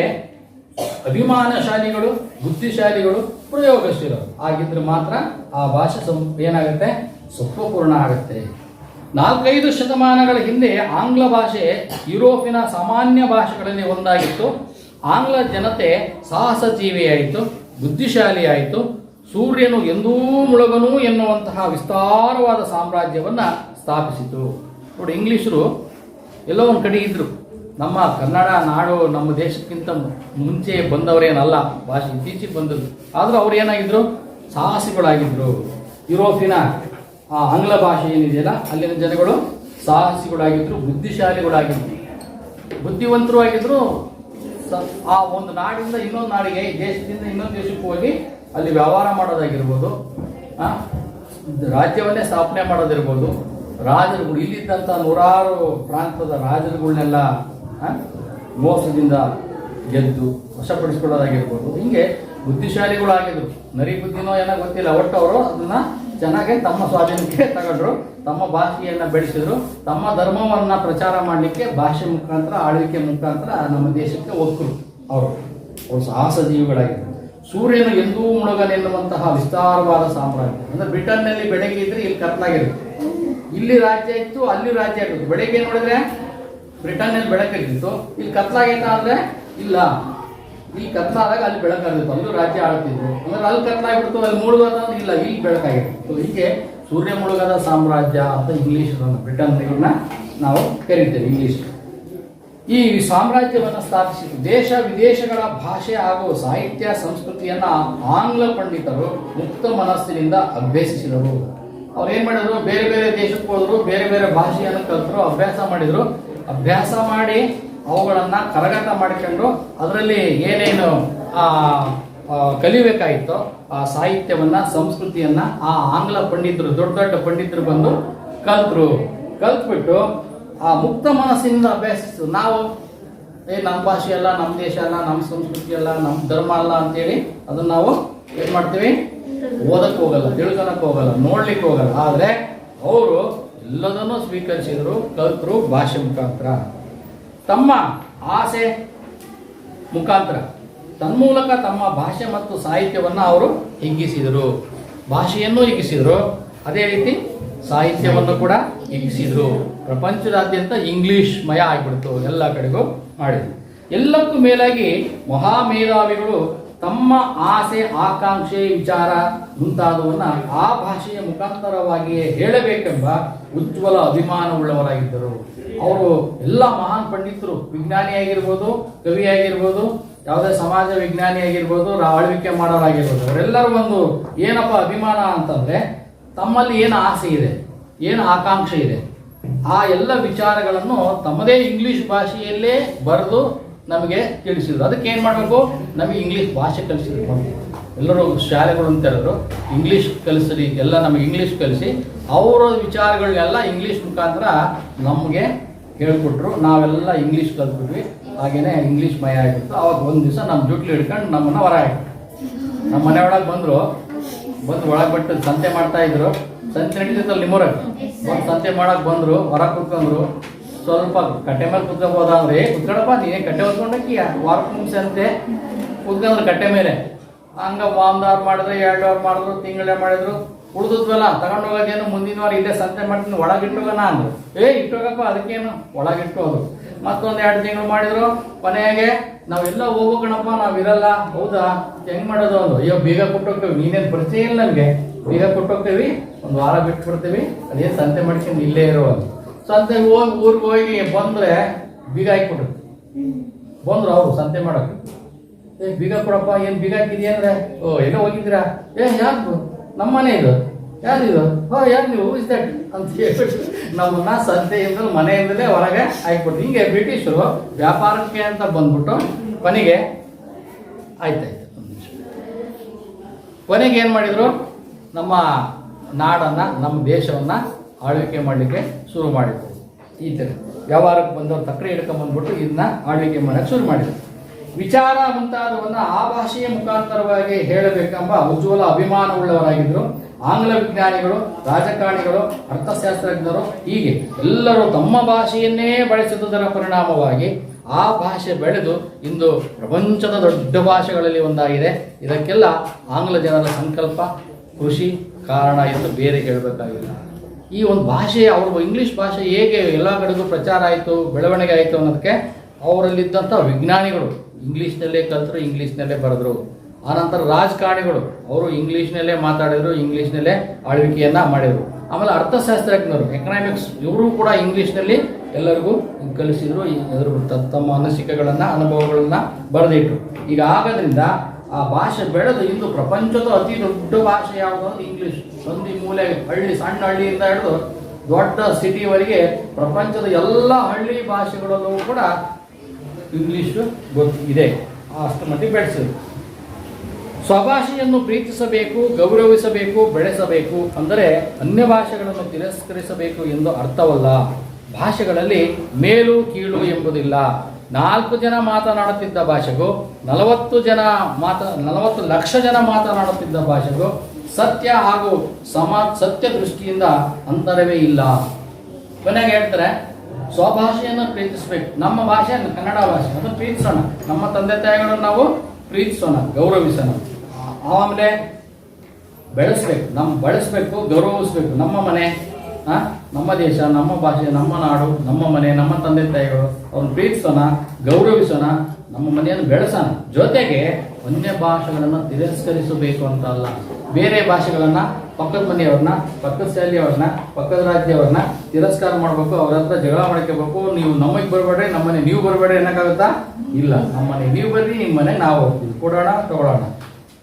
ಅಭಿಮಾನಶಾಲಿಗಳು, ಬುದ್ಧಿಶಾಲಿಗಳು ಪ್ರಯೋಗಶೀಲರು. ಆಗಿದ್ರೆ ಮಾತ್ರ ಆ ಭಾಷೆ ಸಂ, ಏನಾಗುತ್ತೆ? ಸತ್ವಪೂರ್ಣ ಆಗುತ್ತೆ. ನಾಲ್ಕೈದು ಶತಮಾನಗಳ ಹಿಂದೆ ಆಂಗ್ಲ ಭಾಷೆ ಯುರೋಪಿನ ಸಾಮಾನ್ಯ ಭಾಷೆಗಳಲ್ಲಿ ಒಂದಾಗಿತ್ತು. ಆಂಗ್ಲ ಜನತೆ ಸಾಹಸ ಜೀವಿಯಾಯಿತು ಬುದ್ಧಿಶಾಲಿಯಾಯಿತು. ಸೂರ್ಯನು ಎಂದೂ ಮುಳುಗನು ಎನ್ನುವಂತಹ ವಿಸ್ತಾರವಾದ ಸಾಮ್ರಾಜ್ಯವನ್ನು ಸ್ಥಾಪಿಸಿತು. ನೋಡಿ, ಇಂಗ್ಲೀಷರು ಎಲ್ಲೋ ಒಂದು ಕಡೆ ಇದ್ದರು ನಮ್ಮ ಕನ್ನಡ ನಾಡು ನಮ್ಮ ದೇಶಕ್ಕಿಂತ ಮುಂಚೆ ಬಂದವರೇನಲ್ಲ, ಭಾಷೆ ಇತ್ತೀಚೆಗೆ ಬಂದರು ಆದರೂ ಅವ್ರು ಏನಾಗಿದ್ರು? ಸಾಹಸಿಗಳಾಗಿದ್ರು. ಯುರೋಪಿನ ಆ ಆಂಗ್ಲ ಭಾಷೆ ಏನಿದೆಯಲ್ಲ, ಅಲ್ಲಿನ ಜನಗಳು ಸಾಹಸಿಗಳಾಗಿದ್ರು, ಬುದ್ಧಿಶಾಲಿಗಳಾಗಿದ್ರು. ಬುದ್ಧಿವಂತರು ಆಗಿದ್ರು, ಸ- ಆ ಒಂದು ನಾಡಿಂದ ಇನ್ನೊಂದು ನಾಡಿಗೆ ದೇಶದಿಂದ ಇನ್ನೊಂದು ದೇಶಕ್ಕೆ ಹೋಗಿ ಅಲ್ಲಿ ವ್ಯವಹಾರ ಮಾಡೋದಾಗಿರ್ಬೋದು ರಾಜ್ಯವನ್ನೇ ಸ್ಥಾಪನೆ ಮಾಡೋದಿರ್ಬೋದು. ರಾಜರುಗಳು ಇಲ್ಲಿದ್ದಂಥ ನೂರಾರು ಪ್ರಾಂತದ ರಾಜರುಗಳನ್ನೆಲ್ಲ ಮೋಸದಿಂದ ಗೆದ್ದು ವಶಪಡಿಸ್ಕೊಳ್ಳೋದಾಗಿರ್ಬೋದು ಹಿಂಗೆ ಬುದ್ಧಿಶಾಲಿಗಳಾಗಿದ್ರು ನರಿ ಬುದ್ಧಿನೋ ಏನೋ ಗೊತ್ತಿಲ್ಲ, ಒಟ್ಟು ಅವರು ಅದನ್ನ ಚೆನ್ನಾಗಿ ತಮ್ಮ ಸ್ವಾಧೀನಕ್ಕೆ ತಗೊಂಡ್ರು, ತಮ್ಮ ಭಾಷೆಯನ್ನ ಬೆಳೆಸಿದ್ರು, ತಮ್ಮ ಧರ್ಮವನ್ನ ಪ್ರಚಾರ ಮಾಡಲಿಕ್ಕೆ ಭಾಷೆ ಮುಖಾಂತರ, ಆಳ್ವಿಕೆ ಮುಖಾಂತರ ನಮ್ಮ ದೇಶಕ್ಕೆ ಒಕ್ಕರು ಅವರು. ಅವರು ಸಾಹಸ ಜೀವಿಗಳಾಗಿದ್ದರು ಸೂರ್ಯನು ಎಂದೂ ಮುಳುಗಲೆನ್ನುವಂತಹ ವಿಸ್ತಾರವಾದ ಸಾಮ್ರಾಜ್ಯ. ಅಂದ್ರೆ ಬ್ರಿಟನ್ನಲ್ಲಿ ಬೆಳಗ್ಗೆ ಇದ್ರೆ ಇಲ್ಲಿ ಕತ್ಲಾಗಿರುತ್ತೆ. ಇಲ್ಲಿ ರಾಜ್ಯ ಇತ್ತು, ಅಲ್ಲಿ ರಾಜ್ಯ ಆಗಿತ್ತು ಬೆಳಗ್ಗೆ ನೋಡಿದ್ರೆ ಬ್ರಿಟನ್ನಲ್ಲಿ ಬೆಳಕಾಗಿತ್ತು ಇಲ್ಲಿ ಕತ್ಲಾಗೈತ ಅಂದ್ರೆ ಇಲ್ಲ. ಇಲ್ಲಿ ಕತ್ಲಾದಾಗ ಅಲ್ಲಿ ಬೆಳಕಾಗಿತ್ತು ಅಲ್ಲೂ ರಾಜ್ಯ ಆಳ್ತಿದ್ರು ಅಂದ್ರೆ ಅಲ್ಲಿ ಕತ್ಲಾಗ್ಬಿಡ್ತು, ಅಲ್ಲಿ ಮುಳುಗೋದ ಅಂದ್ರೆ ಇಲ್ಲ, ಇಲ್ಲಿ ಬೆಳಕಾಗಿತ್ತು ಹೀಗೆ ಸೂರ್ಯ ಮುಳುಗದ ಸಾಮ್ರಾಜ್ಯ ಅಂತ ಇಂಗ್ಲಿಷ್ ಬ್ರಿಟನ್ಗಳನ್ನ ನಾವು ಕರಿತೇವೆ, ಇಂಗ್ಲಿಷ್. ಈ ಸಾಮ್ರಾಜ್ಯವನ್ನು ಸ್ಥಾಪಿಸಿತು ದೇಶ ವಿದೇಶಗಳ ಭಾಷೆ ಹಾಗೂ ಸಾಹಿತ್ಯ ಸಂಸ್ಕೃತಿಯನ್ನ ಆಂಗ್ಲ ಪಂಡಿತರು ಮುಕ್ತ ಮನಸ್ಸಿನಿಂದ ಅಭ್ಯಸಿಸಿದರು. ಅವ್ರು ಏನ್ ಮಾಡಿದ್ರು? ಬೇರೆ ಬೇರೆ ದೇಶಕ್ಕೆ ಹೋದ್ರು, ಬೇರೆ ಬೇರೆ ಭಾಷೆಯನ್ನು ಕಲ್ತರು, ಅಭ್ಯಾಸ ಮಾಡಿದ್ರು. ಅಭ್ಯಾಸ ಮಾಡಿ ಅವುಗಳನ್ನ ಕರಗತ ಮಾಡಿಕೊಂಡು ಅದರಲ್ಲಿ ಏನೇನು, ಆ ಕಲಿಬೇಕಾಗಿತ್ತೋ ಆ ಸಾಹಿತ್ಯವನ್ನ, ಸಂಸ್ಕೃತಿಯನ್ನ ಆ ಆಂಗ್ಲ ಪಂಡಿತರು, ದೊಡ್ಡ ದೊಡ್ಡ ಪಂಡಿತರು ಬಂದು ಕಲ್ತರು. ಕಲ್ತ್ಬಿಟ್ಟು ಆ ಮುಕ್ತ ಮನಸ್ಸಿನಿಂದ ಅಭ್ಯಾಸಿಸ್ತು ನಾವು, ಏ ನಮ್ಮ ಭಾಷೆ ಅಲ್ಲ ನಮ್ಮ ದೇಶ ಅಲ್ಲ ನಮ್ಮ ಸಂಸ್ಕೃತಿ ಅಲ್ಲ ನಮ್ಮ ಧರ್ಮ ಅಲ್ಲ ಅಂತೇಳಿ ಅದನ್ನ ನಾವು ಏನ್ ಮಾಡ್ತೀವಿ? ಓದಕ್ಕೆ ಹೋಗಲ್ಲ, ತಿಳ್ಕೊಳಕ್ ಹೋಗಲ್ಲ ನೋಡ್ಲಿಕ್ಕೆ ಹೋಗಲ್ಲ. ಆದರೆ ಅವರು ಎಲ್ಲದನ್ನು ಸ್ವೀಕರಿಸಿದ್ರು, ಕಲ್ತರು ಭಾಷೆ ಮುಖಾಂತರ. ತಮ್ಮ ಆಸೆ ಮುಖಾಂತರ. ತನ್ಮೂಲಕ ತಮ್ಮ ಭಾಷೆ ಮತ್ತು ಸಾಹಿತ್ಯವನ್ನು ಅವರು ಹಿಗ್ಗಿಸಿದರು. ಭಾಷೆಯನ್ನು ಹಿಗ್ಗಿಸಿದರು. ಅದೇ ರೀತಿ ಸಾಹಿತ್ಯವನ್ನು ಕೂಡ ಹಿಗ್ಗಿಸಿದರು. ಪ್ರಪಂಚದಾದ್ಯಂತ ಇಂಗ್ಲಿಷ್ ಮಯ ಆಗಿಬಿಡ್ತು, ಎಲ್ಲ ಕಡೆಗೂ ಮಾಡಿದರು. ಎಲ್ಲಕ್ಕೂ ಮೇಲಾಗಿ ಮಹಾಮೇಧಾವಿಗಳು ತಮ್ಮ ಆಸೆ, ಆಕಾಂಕ್ಷೆ, ವಿಚಾರ ಮುಂತಾದವನ್ನ ಆ ಭಾಷೆಯ ಮುಖಾಂತರವಾಗಿಯೇ ಹೇಳಬೇಕೆಂಬ ಉಜ್ವಲ ಅಭಿಮಾನವುಳ್ಳವರಾಗಿದ್ದರು. ಅವರು ಎಲ್ಲ ಮಹಾನ್ ಪಂಡಿತರು ವಿಜ್ಞಾನಿಯಾಗಿರ್ಬೋದು ಕವಿಯಾಗಿರ್ಬೋದು ಯಾವುದೇ ಸಮಾಜ ವಿಜ್ಞಾನಿ ಆಗಿರ್ಬೋದು, ರಾ- ಆಳ್ವಿಕೆ ಮಾಡೋರಾಗಿರ್ಬೋದು ಅವರೆಲ್ಲರೂ ಒಂದು ಏನಪ್ಪ ಅಭಿಮಾನ ಅಂತಂದ್ರೆ ತಮ್ಮಲ್ಲಿ ಏನು ಆಸೆ ಇದೆ, ಏನು ಆಕಾಂಕ್ಷೆ ಇದೆ, ಆ ಎಲ್ಲ ವಿಚಾರಗಳನ್ನು ತಮ್ಮದೇ ಇಂಗ್ಲಿಷ್ ಭಾಷೆಯಲ್ಲೇ ಬರೆದು ನಮಗೆ ತಿಳಿಸಿದ್ರು. ಅದಕ್ಕೆ ಏನು ಮಾಡಬೇಕು? ನಮಗೆ ಇಂಗ್ಲೀಷ್ ಭಾಷೆ ಕಲಿಸಿದ್ರು. ಎಲ್ಲರೂ ಶಾಲೆಗಳು ಅಂತ ಹೇಳಿದ್ರು. ಇಂಗ್ಲೀಷ್ ಕಲಿಸ್ರಿ, ಎಲ್ಲ ನಮಗೆ ಇಂಗ್ಲೀಷ್ ಕಲಿಸಿ. ಅವರ ವಿಚಾರಗಳನ್ನೆಲ್ಲ ಇಂಗ್ಲೀಷ್ ಮುಖಾಂತರ ನಮಗೆ ಹೇಳ್ಕೊಟ್ರು. ನಾವೆಲ್ಲ ಇಂಗ್ಲೀಷ್ ಕಲ್ತ್ಬಿಟ್ವಿ. ಹಾಗೆಯೇ ಇಂಗ್ಲೀಷ್ ಮಯ ಆಗಿತ್ತು. ಅವಾಗ ಒಂದು ದಿವಸ ನಮ್ಮ ಜುಟ್ಲು ಹಿಡ್ಕೊಂಡು ನಮ್ಮನ್ನು ಹೊರ ನಮ್ಮ ಮನೆ ಒಳಗೆ ಬಂದರು. ಬಂದು ಒಳಗೆ ಬಿಟ್ಟು ಸಂತೆ ಮಾಡ್ತಾ ಇದ್ರು. ಸಂತೆ ನಡೀತಿತ್ತಲ್ಲ ನಿಮ್ಮೂರಾಗ? ಒಂದು ಸಂತೆ ಮಾಡೋಕೆ ಬಂದರು. ಹೊರ ಕೂತ್ಕೊಂಡ್ರು ಸ್ವಲ್ಪ ಕಟ್ಟೆ ಮೇಲೆ ಕುತ್ಕೋಬೋದ ಅಂದ್ರೆ ಕುತ್ಕೊಳಪ್ಪ, ನೀನೇ ಕಟ್ಟೆ ಹೊತ್ಕೊಂಡಕ್ಕಿ ವಾರಕ್ಕೆ ಮುಗಿಸಂತೆ ಸಂತೆ ಕುತ್ಕೊಂಡ್ರು ಕಟ್ಟೆ ಮೇಲೆ. ಹಂಗ ಒಂದು ಅವರ್ ಮಾಡಿದ್ರೆ, ಎರಡು ವಾರ ಮಾಡಿದ್ರು, ತಿಂಗಳೇ ಮಾಡಿದ್ರು ಉಳಿದ್ವಲ್ಲ ತಗೊಂಡು ಹೋಗೋದೇನು ಮುಂದಿನ ವಾರ ಇಲ್ಲೇ ಸಂತೆ ಮಾಡ್ತೀನಿ ಒಳಗಿಟ್ಟೋಗೋಣ ಅಂದ್ರು. ಏ ಇಟ್ಟೋಗಪ್ಪ ಅದಕ್ಕೇನು? ಒಳಗಿಟ್ಟೋದು ಮತ್ತೊಂದು ಎರಡು ತಿಂಗಳು ಮಾಡಿದ್ರು, ಕೊನೆಗೆ ನಾವೆಲ್ಲ ಹೋಗ್ಬೇಕಣಪ್ಪ ನಾವ್ ಇರಲ್ಲ. ಹೌದಾ? ಹೆಂಗ್ ಮಾಡೋದು ಅಂದ್ರು. ಅಯ್ಯೋ, ಬೀಗ ಕೊಟ್ಟೋಗ್ತೀವಿ. ನೀನೇನ್ ಪರಿಚಯ ಇಲ್ಲ ನನಗೆ. ಬೀಗ ಕೊಟ್ಟೋಗ್ತೀವಿ. ಒಂದು ವಾರ ಬಿಟ್ಟು ಬಿಡ್ತೀವಿ ಅದೇನ್ ಸಂತೆ ಮಾಡ್ಕೊಂಡು ಇಲ್ಲೇ ಇರೋ ಸಂತೆಗೆ ಹೋಗಿ ಊರಿಗೆ ಹೋಗಿ ಬಂದ್ರೆ ಬೀಗ ಹಾಕಿಬಿಟ್ರು. ಬಂದ್ರು ಅವರು ಸಂತೆ ಮಾಡಕ್ಕೆ ಏ ಬೀಗ ಕೊಡಪ್ಪ ಏನ್ ಬೀಗ ಹಾಕಿದ್ಯಾ ಅಂದ್ರೆ? ಓ ಏನೋ ಹೋಗಿದ್ದೀರಾ? ಏ ಯಾರು ನಮ್ಮ ಮನೆ ಇದು. ಯಾರಿದು ಹೋ ಯಾರು ನೀವು? ಇಸ್ ದಟ್ ಅಂತ ಹೇಳ್ಬಿಟ್ಟು ನಮ್ಮನ್ನ ಸಂತೆಯಿಂದ ಮನೆಯಿಂದಲೇ ಹೊರಗೆ ಹಾಕ್ಬಿಟ್ರು. ಹಿಂಗೆ ಬ್ರಿಟಿಷರು ವ್ಯಾಪಾರಕ್ಕೆ ಅಂತ ಬಂದ್ಬಿಟ್ಟು ಕೊನೆಗೆ ಆಯ್ತಾಯ್ತು. ಕೊನೆಗೆ ಏನು ಮಾಡಿದ್ರು? ನಮ್ಮ ನಾಡನ್ನ ನಮ್ಮ ದೇಶವನ್ನ ಆಳ್ವಿಕೆ ಮಾಡಲಿಕ್ಕೆ ಶುರು ಮಾಡಿದ್ರು. ಈ ಥರ ವ್ಯವಹಾರಕ್ಕೆ ಬಂದವರು ತಕ್ಕಡಿ ಹಿಡ್ಕೊಂಬಂದ್ಬಿಟ್ಟು ಇದನ್ನ ಆಳ್ವಿಕೆ ಮಾಡಕ್ಕೆ ಶುರು ಮಾಡಿದ್ರು. ವಿಚಾರ ಮುಂತಾದವನ್ನ ಆ ಭಾಷೆಯ ಮುಖಾಂತರವಾಗಿ ಹೇಳಬೇಕೆಂಬ ಉಜ್ವಲ ಅಭಿಮಾನವುಳ್ಳವರಾಗಿದ್ದರು ಆಂಗ್ಲ ವಿಜ್ಞಾನಿಗಳು, ರಾಜಕಾರಣಿಗಳು, ಅರ್ಥಶಾಸ್ತ್ರಜ್ಞರು, ಹೀಗೆ ಎಲ್ಲರೂ ತಮ್ಮ ಭಾಷೆಯನ್ನೇ ಬಳಸಿದುದರ ಪರಿಣಾಮವಾಗಿ ಆ ಭಾಷೆ ಬೆಳೆದು ಇಂದು ಪ್ರಪಂಚದ ದೊಡ್ಡ ಭಾಷೆಗಳಲ್ಲಿ ಒಂದಾಗಿದೆ. ಇದಕ್ಕೆಲ್ಲ ಆಂಗ್ಲ ಜನರ ಸಂಕಲ್ಪ ಕೃಷಿ ಕಾರಣ ಎಂದು ಬೇರೆ ಹೇಳಬೇಕಾಗಿಲ್ಲ. ಈ ಒಂದು ಭಾಷೆ, ಅವ್ರ ಇಂಗ್ಲೀಷ್ ಭಾಷೆ ಹೇಗೆ ಎಲ್ಲ ಕಡೆಗೂ ಪ್ರಚಾರ ಆಯಿತು, ಬೆಳವಣಿಗೆ ಆಯಿತು ಅನ್ನೋದಕ್ಕೆ ಅವರಲ್ಲಿದ್ದಂಥ ವಿಜ್ಞಾನಿಗಳು ಇಂಗ್ಲೀಷ್ನಲ್ಲೇ ಕಲಿತರು ಇಂಗ್ಲೀಷ್ನಲ್ಲೇ ಬರೆದ್ರು. ಆನಂತರ ರಾಜಕಾರಣಿಗಳು, ಅವರು ಇಂಗ್ಲೀಷ್ನಲ್ಲೇ ಮಾತಾಡಿದ್ರು ಇಂಗ್ಲೀಷ್ನಲ್ಲೇ ಆಳ್ವಿಕೆಯನ್ನು ಮಾಡಿದರು. ಆಮೇಲೆ ಅರ್ಥಶಾಸ್ತ್ರಜ್ಞರು ಎಕನಾಮಿಕ್ಸ್ ಇವರು ಕೂಡ ಇಂಗ್ಲೀಷ್ನಲ್ಲಿ ಎಲ್ಲರಿಗೂ ಕಲಿಸಿದ್ರು ಅದ್ರ ತಮ್ಮ ಅನಿಸಿಕೆಗಳನ್ನು, ಅನುಭವಗಳನ್ನು ಬರೆದಿಟ್ಟರು ಈಗ ಆಗೋದ್ರಿಂದ ಆ ಭಾಷೆ ಬೆಳೆದು ಇಂದು ಪ್ರಪಂಚದ ಅತಿ ದೊಡ್ಡ ಭಾಷೆ ಯಾವುದು ಇಂಗ್ಲಿಷ್ ಸಂಧಿ ಮೂಲೆ ಹಳ್ಳಿ, ಸಣ್ಣ ಹಳ್ಳಿಯಿಂದ ಹಿಡಿದು ದೊಡ್ಡ ಸಿಟಿವರೆಗೆ ಪ್ರಪಂಚದ ಎಲ್ಲ ಹಳ್ಳಿ ಭಾಷೆಗಳಲ್ಲೂ ಕೂಡ ಇಂಗ್ಲಿಷ್ ಗೊತ್ತು ಇದೆ. ಅಷ್ಟು ಮಟ್ಟಿಗೆ ಸ್ವಭಾಷೆಯನ್ನು ಪ್ರೀತಿಸಬೇಕು, ಗೌರವಿಸಬೇಕು, ಬೆಳೆಸಬೇಕು ಅಂದರೆ ಅನ್ಯ ಭಾಷೆಗಳನ್ನು ತಿರಸ್ಕರಿಸಬೇಕು ಎಂದು ಅರ್ಥವಲ್ಲ. ಭಾಷೆಗಳಲ್ಲಿ ಮೇಲು, ಕೀಳು ಎಂಬುದಿಲ್ಲ. ನಾಲ್ಕು ಜನ ಮಾತನಾಡುತ್ತಿದ್ದ ಭಾಷೆಗೂ, ನಲವತ್ತು ಜನ ಮಾತ, ನಲವತ್ತು ಲಕ್ಷ ಜನ ಮಾತನಾಡುತ್ತಿದ್ದ ಭಾಷೆಗೂ ಸತ್ಯ ಹಾಗೂ ಸಮ, ಸತ್ಯ ದೃಷ್ಟಿಯಿಂದ ಅಂತರವೇ ಇಲ್ಲ. ಕೊನೆಗೆ ಹೇಳ್ತಾರೆ, ಸ್ವಭಾಷೆಯನ್ನು ಪ್ರೀತಿಸಬೇಕು. ನಮ್ಮ ಭಾಷೆ ಕನ್ನಡ ಭಾಷೆ. ಅದನ್ನು ಪ್ರೀತಿಸೋಣ. ನಮ್ಮ ತಂದೆ ತಾಯಿಗಳನ್ನು ನಾವು ಪ್ರೀತಿಸೋಣ, ಗೌರವಿಸೋಣ. ಆಮೇಲೆ ಬೆಳೆಸ್ಬೇಕು. ನಮ್ಮ ಬಳಸ್ಬೇಕು, ಗೌರವಿಸ್ಬೇಕು. ನಮ್ಮ ಮನೆ ನಮ್ಮ ದೇಶ, ನಮ್ಮ ಭಾಷೆ, ನಮ್ಮ ನಾಡು, ನಮ್ಮ ಮನೆ, ನಮ್ಮ ತಂದೆ ತಾಯಿಗಳು, ಅವ್ರನ್ನ ಪ್ರೀತಿಸೋಣ, ಗೌರವಿಸೋಣ, ನಮ್ಮ ಮನೆಯನ್ನು ಬೆಳೆಸೋಣ. ಜೊತೆಗೆ ಅನ್ಯ ಭಾಷೆಗಳನ್ನು ತಿರಸ್ಕರಿಸಬೇಕು ಅಂತ ಅಲ್ಲ. ಬೇರೆ ಭಾಷೆಗಳನ್ನ ಪಕ್ಕದ ಮನೆಯವ್ರನ್ನ, ಪಕ್ಕದ ಶಾಲೆಯವ್ರನ್ನ, ಪಕ್ಕದ ರಾಜ್ಯವ್ರನ್ನ ತಿರಸ್ಕಾರ ಮಾಡಬೇಕು, ಅವ್ರ ಹತ್ರ ಜಗಳ ಮಾಡ್ಕೋಬೇಕು. ನೀವು ನಮಗೆ ಬರಬೇಡ್ರಿ, ನಮ್ಮನೆ ನೀವು ಬರಬೇಡ್ರಿ ಅನ್ನೋಕ್ಕಾಗುತ್ತಾ? ಇಲ್ಲ. ನಮ್ಮನೆ ನೀವು ಬರ್ರಿ ನಿಮ್ಮ ಮನೆ ನಾವು ಹೋಗ್ತೀವಿ. ಕೊಡೋಣ, ತಗೊಳ್ಳೋಣ.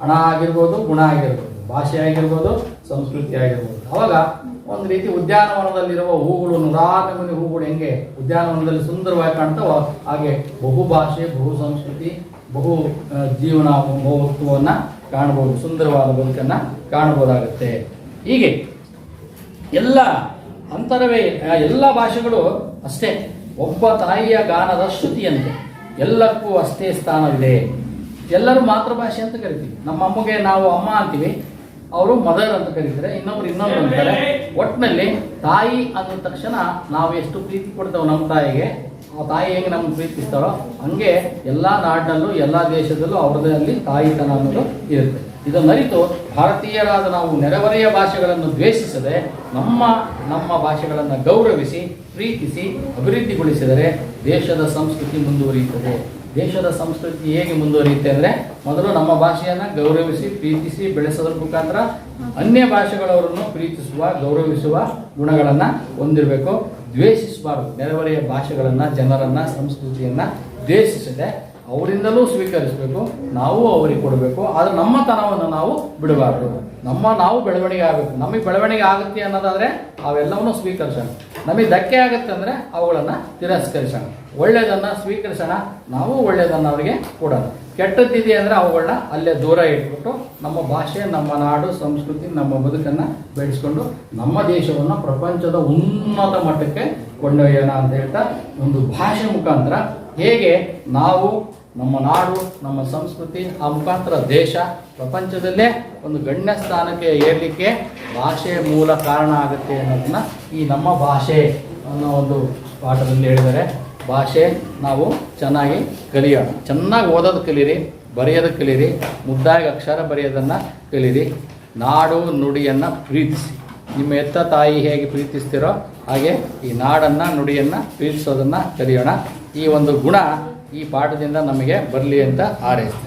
ಹಣ ಆಗಿರ್ಬೋದು, ಗುಣ ಆಗಿರ್ಬೋದು. ಭಾಷೆ ಆಗಿರ್ಬೋದು, ಸಂಸ್ಕೃತಿ ಆಗಿರ್ಬೋದು. ಅವಾಗ ಒಂದು ರೀತಿ ಉದ್ಯಾನವನದಲ್ಲಿರುವ ಹೂಗಳು, ನೂರಾರು ನಮೂನೆ ಹೂಗಳು ಹೆಂಗೆ ಉದ್ಯಾನವನದಲ್ಲಿ ಸುಂದರವಾಗಿ ಕಾಣ್ತಾವೋ ಹಾಗೆ ಬಹು ಭಾಷೆ ಬಹು ಸಂಸ್ಕೃತಿ ಬಹು ಜೀವನ ಮಹತ್ವವನ್ನು ಕಾಣಬಹುದು, ಸುಂದರವಾದ ಬದುಕನ್ನು ಕಾಣಬಹುದಾಗುತ್ತೆ. ಹೀಗೆ ಎಲ್ಲ ಅಂತರವೇ ಎಲ್ಲ ಭಾಷೆಗಳು ಅಷ್ಟೇ, ಒಬ್ಬ ತಾಯಿಯ ಗಾನದ ಶ್ರುತಿಯಂತೆ, ಎಲ್ಲಕ್ಕೂ ಅಷ್ಟೇ ಸ್ಥಾನವಿದೆ. ಎಲ್ಲರೂ ಮಾತೃಭಾಷೆ ಅಂತ ಕರಿತೀವಿ. ನಮ್ಮ ಅಮ್ಮಗೆ ನಾವು ಅಮ್ಮ ಅಂತೀವಿ, ಅವರು ಮದರ್ ಅಂತ ಕರೀತಾರೆ, ಇನ್ನೊಬ್ರು ಇನ್ನೊಬ್ರು ಅಂತಾರೆ. ಒಟ್ಟಿನಲ್ಲಿ ತಾಯಿ ಅಂದ ತಕ್ಷಣ ನಾವು ಎಷ್ಟು ಪ್ರೀತಿ ಕೊಡ್ತೇವೆ ನಮ್ಮ ತಾಯಿಗೆ? ತಾಯಿ ಹೆಂಗೆ ನಮ್ಗೆ ಪ್ರೀತಿಸ್ತಾರೋ ಹಂಗೆ ಎಲ್ಲ ನಾಡಿನಲ್ಲೂ, ಎಲ್ಲ ದೇಶದಲ್ಲೂ ಅವ್ರದ್ದಲ್ಲಿ ತಾಯಿತನ ಅನ್ನೋದು ಇರುತ್ತೆ. ಇದನ್ನರಿತು ಭಾರತೀಯರಾದ ನಾವು ನೆರೆಹೊರೆಯ ಭಾಷೆಗಳನ್ನು ದ್ವೇಷಿಸದೆ ನಮ್ಮ ನಮ್ಮ ಭಾಷೆಗಳನ್ನು ಗೌರವಿಸಿ, ಪ್ರೀತಿಸಿ, ಅಭಿವೃದ್ಧಿಗೊಳಿಸಿದರೆ ದೇಶದ ಸಂಸ್ಕೃತಿ ಮುಂದುವರಿಯುತ್ತದೆ. ದೇಶದ ಸಂಸ್ಕೃತಿ ಹೇಗೆ ಮುಂದುವರಿಯುತ್ತೆ ಅಂದರೆ ಮೊದಲು ನಮ್ಮ ಭಾಷೆಯನ್ನು ಗೌರವಿಸಿ, ಪ್ರೀತಿಸಿ ಬೆಳೆಸೋದ್ರ ಮುಖಾಂತರ ಅನ್ಯ ಭಾಷೆಗಳವರನ್ನು ಪ್ರೀತಿಸುವ, ಗೌರವಿಸುವ ಗುಣಗಳನ್ನು ಹೊಂದಿರಬೇಕು. ದ್ವೇಷಿಸಬಾರದು. ನೆರೆಹೊರೆಯ ಭಾಷೆಗಳನ್ನು, ಜನರನ್ನು, ಸಂಸ್ಕೃತಿಯನ್ನು ದ್ವೇಷಿಸದೆ ಅವರಿಂದಲೂ ಸ್ವೀಕರಿಸಬೇಕು, ನಾವು ಅವರಿಗೆ ಕೊಡಬೇಕು, ಆದರೆ ನಮ್ಮ ತನವನ್ನು ನಾವು ಬಿಡಬಾರ್ದು. ನಮ್ಮ ನಾವು ಬೆಳವಣಿಗೆ ಆಗಬೇಕು. ನಮಗೆ ಬೆಳವಣಿಗೆ ಆಗುತ್ತೆ ಅನ್ನೋದಾದರೆ ಅವೆಲ್ಲವನ್ನು ಸ್ವೀಕರಿಸೋಣ. ನಮಗೆ ಧಕ್ಕೆ ಆಗುತ್ತೆ ಅಂದರೆ ಅವುಗಳನ್ನು ತಿರಸ್ಕರಿಸೋಣ. ಒಳ್ಳೆಯದನ್ನು ಸ್ವೀಕರಿಸೋಣ. ನಾವು ಒಳ್ಳೆಯದನ್ನು ಅವರಿಗೆ ಕೊಡೋಣ. ಕೆಟ್ಟದ್ದಿದೆ ಅಂದರೆ ಅವುಗಳನ್ನ ಅಲ್ಲೇ ದೂರ ಇಟ್ಬಿಟ್ಟು ನಮ್ಮ ಭಾಷೆ, ನಮ್ಮ ನಾಡು, ಸಂಸ್ಕೃತಿ, ನಮ್ಮ ಬದುಕನ್ನು ಬೆಳೆಸ್ಕೊಂಡು ನಮ್ಮ ದೇಶವನ್ನು ಪ್ರಪಂಚದ ಉನ್ನತ ಮಟ್ಟಕ್ಕೆ ಕೊಂಡೊಯ್ಯೋಣ ಅಂತ ಹೇಳ್ತಾ ಒಂದು ಭಾಷೆ ಮುಖಾಂತರ ಹೇಗೆ ನಾವು ನಮ್ಮ ನಾಡು, ನಮ್ಮ ಸಂಸ್ಕೃತಿ ಆ ಮುಖಾಂತರ ದೇಶ ಪ್ರಪಂಚದಲ್ಲೇ ಒಂದು ಗಣ್ಯ ಸ್ಥಾನಕ್ಕೆ ಏರಲಿಕ್ಕೆ ಭಾಷೆ ಮೂಲ ಕಾರಣ ಆಗುತ್ತೆ ಅನ್ನೋದನ್ನ ಈ ನಮ್ಮ ಭಾಷೆ ಅನ್ನೋ ಒಂದು ಪಾಠದಲ್ಲಿ ಹೇಳಿದ್ದಾರೆ. ಭಾಷೆ ನಾವು ಚೆನ್ನಾಗಿ ಕಲಿಯೋಣ. ಚೆನ್ನಾಗಿ ಓದೋದು ಕಲೀರಿ, ಬರೆಯೋದು ಕಲೀರಿ, ಮುದ್ದಾಗಿ ಅಕ್ಷರ ಬರೆಯೋದನ್ನು ಕಲೀರಿ, ನಾಡು ನುಡಿಯನ್ನು ಪ್ರೀತಿಸಿ. ನಿಮ್ಮ ಎತ್ತ ತಾಯಿ ಹೇಗೆ ಪ್ರೀತಿಸ್ತೀರೋ ಹಾಗೆ ಈ ನಾಡನ್ನು, ನುಡಿಯನ್ನು ಪ್ರೀತಿಸೋದನ್ನು ಕಲಿಯೋಣ. ಈ ಒಂದು ಗುಣ ಈ ಪಾಠದಿಂದ ನಮಗೆ ಬರಲಿ ಅಂತ ಹಾರೈಸ್ತೀನಿ.